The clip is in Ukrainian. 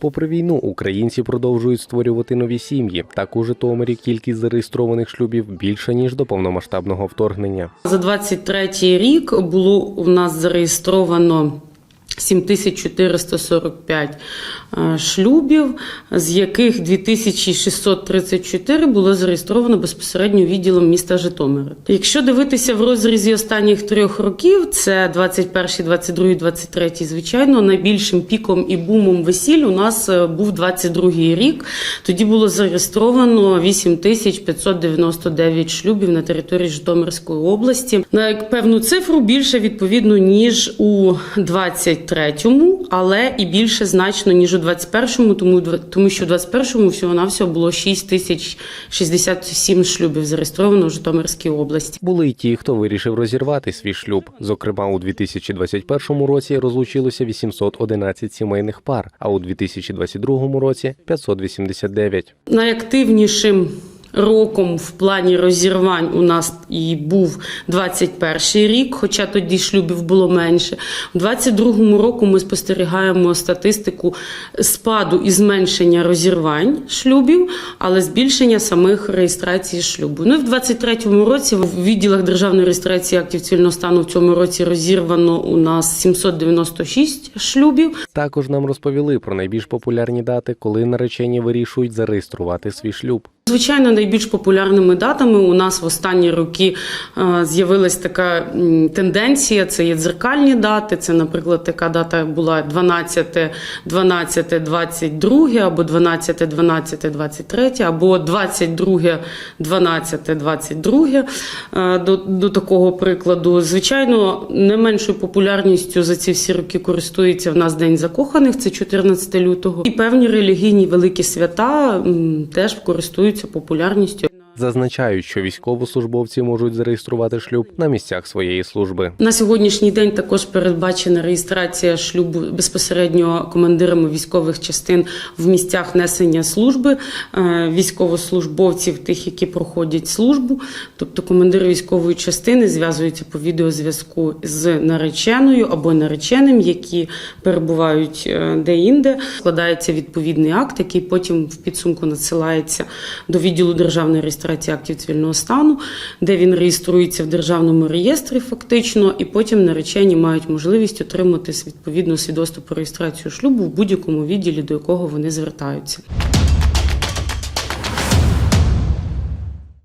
Попри війну, українці продовжують створювати нові сім'ї. Так у Житомирі кількість зареєстрованих шлюбів більша ніж до повномасштабного вторгнення. За 23 рік було у нас зареєстровано 7445 е, шлюбів, з яких 2634 було зареєстровано безпосередньо відділом міста Житомира. Якщо дивитися в розрізі останніх трьох років, це 21, 22, 23, звичайно, найбільшим піком і бумом весіль у нас е, був 22 рік. Тоді було зареєстровано 8599 шлюбів на території Житомирської області. На певну цифру більше відповідно ніж у 23-му, але і більше значно ніж у 21-му, тому тому що в 21-му всього навсього було 6067 шлюбів зареєстровано в Житомирській області. Були й ті, хто вирішив розірвати свій шлюб. Зокрема, у 2021 році розлучилося 811 сімейних пар, а у 2022 році 589. Найактивнішим роком в плані розірвань у нас і був 21 рік, хоча тоді шлюбів було менше. У 22 року ми спостерігаємо статистику спаду і зменшення розірвань шлюбів, але збільшення самих реєстрацій шлюбу. Ну і в 23 році в відділах державної реєстрації актів цивільного стану в цьому році розірвано у нас 796 шлюбів. Також нам розповіли про найбільш популярні дати, коли наречені вирішують зареєструвати свій шлюб. Звичайно, найбільш популярними датами у нас в останні роки е, з'явилась така тенденція. Це є дзеркальні дати. Це, наприклад, така дата була 12, 12, 22 або 12, 12, 23, або 22, 12, 22 е, до, до такого прикладу. Звичайно, не меншою популярністю за ці всі роки користується в нас День закоханих, це 14 лютого. І певні релігійні великі свята теж користуються популярністю. Зазначають, що військовослужбовці можуть зареєструвати шлюб на місцях своєї служби. На сьогоднішній день також передбачена реєстрація шлюбу безпосередньо командирами військових частин в місцях несення служби е, військовослужбовців, тих, які проходять службу. Тобто командири військової частини зв'язуються по відеозв'язку з нареченою або нареченим, які перебувають е, де-інде. Складається відповідний акт, який потім в підсумку надсилається до відділу державної реєстрації актів цивільного стану, де він реєструється в державному реєстрі, фактично, і потім наречені мають можливість отримати відповідно свідоцтво про реєстрацію шлюбу в будь-якому відділі, до якого вони звертаються.